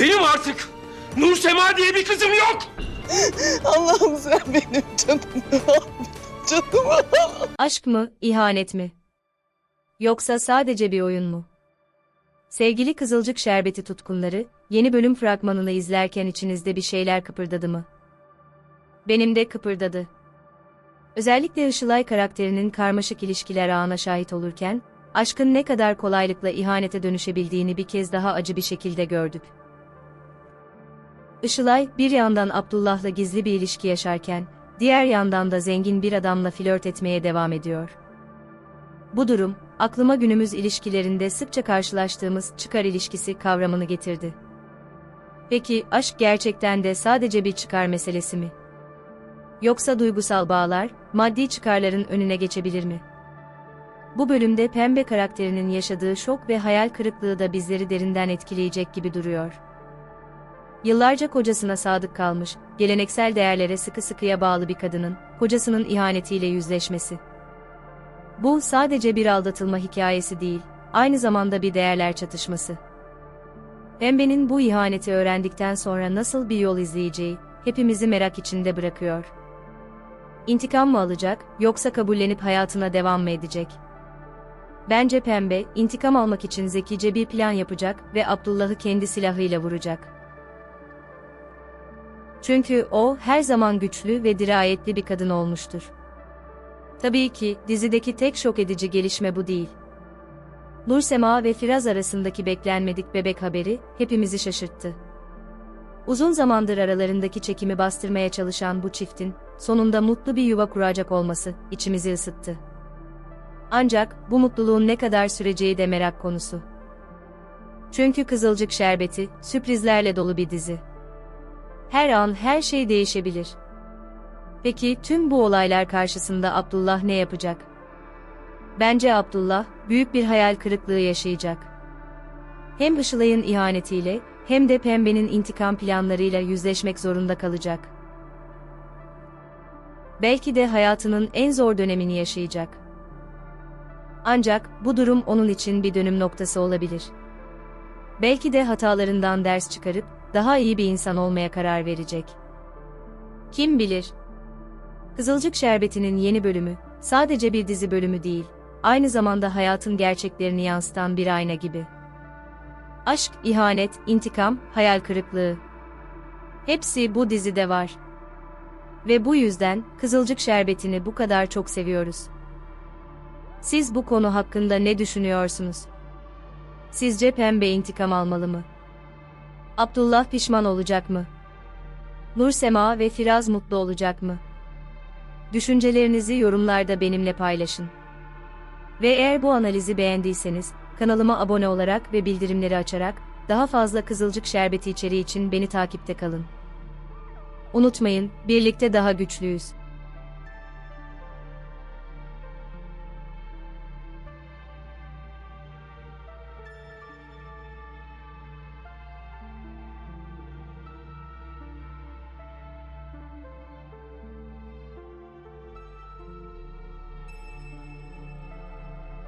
Benim artık Nur Sema diye bir kızım yok. Allah'ım sen benim. Canımı al. Aşk mı, ihanet mi? Yoksa sadece bir oyun mu? Sevgili Kızılcık Şerbeti tutkunları, yeni bölüm fragmanını izlerken içinizde bir şeyler kıpırdadı mı? Benim de kıpırdadı. Özellikle Işılay karakterinin karmaşık ilişkiler ağına şahit olurken, aşkın ne kadar kolaylıkla ihanete dönüşebildiğini bir kez daha acı bir şekilde gördük. Işılay, bir yandan Abdullah'la gizli bir ilişki yaşarken, diğer yandan da zengin bir adamla flört etmeye devam ediyor. Bu durum, aklıma günümüz ilişkilerinde sıkça karşılaştığımız çıkar ilişkisi kavramını getirdi. Peki, aşk gerçekten de sadece bir çıkar meselesi mi? Yoksa duygusal bağlar, maddi çıkarların önüne geçebilir mi? Bu bölümde Pembe karakterinin yaşadığı şok ve hayal kırıklığı da bizleri derinden etkileyecek gibi duruyor. Yıllarca kocasına sadık kalmış, geleneksel değerlere sıkı sıkıya bağlı bir kadının, kocasının ihanetiyle yüzleşmesi. Bu sadece bir aldatılma hikayesi değil, aynı zamanda bir değerler çatışması. Pembe'nin bu ihaneti öğrendikten sonra nasıl bir yol izleyeceği, hepimizi merak içinde bırakıyor. İntikam mı alacak, yoksa kabullenip hayatına devam mı edecek? Bence Pembe, intikam almak için zekice bir plan yapacak ve Abdullah'ı kendi silahıyla vuracak. Çünkü o her zaman güçlü ve dirayetli bir kadın olmuştur. Tabii ki dizideki tek şok edici gelişme bu değil. Nur Sema ve Firaz arasındaki beklenmedik bebek haberi hepimizi şaşırttı. Uzun zamandır aralarındaki çekimi bastırmaya çalışan bu çiftin sonunda mutlu bir yuva kuracak olması içimizi ısıttı. Ancak bu mutluluğun ne kadar süreceği de merak konusu. Çünkü Kızılcık Şerbeti sürprizlerle dolu bir dizi. Her an her şey değişebilir. Peki tüm bu olaylar karşısında Abdullah ne yapacak? Bence Abdullah büyük bir hayal kırıklığı yaşayacak. Hem Işılay'ın ihanetiyle hem de Pembe'nin intikam planlarıyla yüzleşmek zorunda kalacak. Belki de hayatının en zor dönemini yaşayacak. Ancak bu durum onun için bir dönüm noktası olabilir. Belki de hatalarından ders çıkarıp daha iyi bir insan olmaya karar verecek. Kim bilir? Kızılcık Şerbeti'nin yeni bölümü sadece bir dizi bölümü değil, aynı zamanda hayatın gerçeklerini yansıtan bir ayna gibi. Aşk, ihanet, intikam, hayal kırıklığı. Hepsi bu dizide var. Ve bu yüzden Kızılcık Şerbeti'ni bu kadar çok seviyoruz. Siz bu konu hakkında ne düşünüyorsunuz? Sizce Pembe intikam almalı mı? Abdullah pişman olacak mı? Nur Sema ve Firaz mutlu olacak mı? Düşüncelerinizi yorumlarda benimle paylaşın. Ve eğer bu analizi beğendiyseniz, kanalıma abone olarak ve bildirimleri açarak, daha fazla Kızılcık Şerbeti içeriği için beni takipte kalın. Unutmayın, birlikte daha güçlüyüz.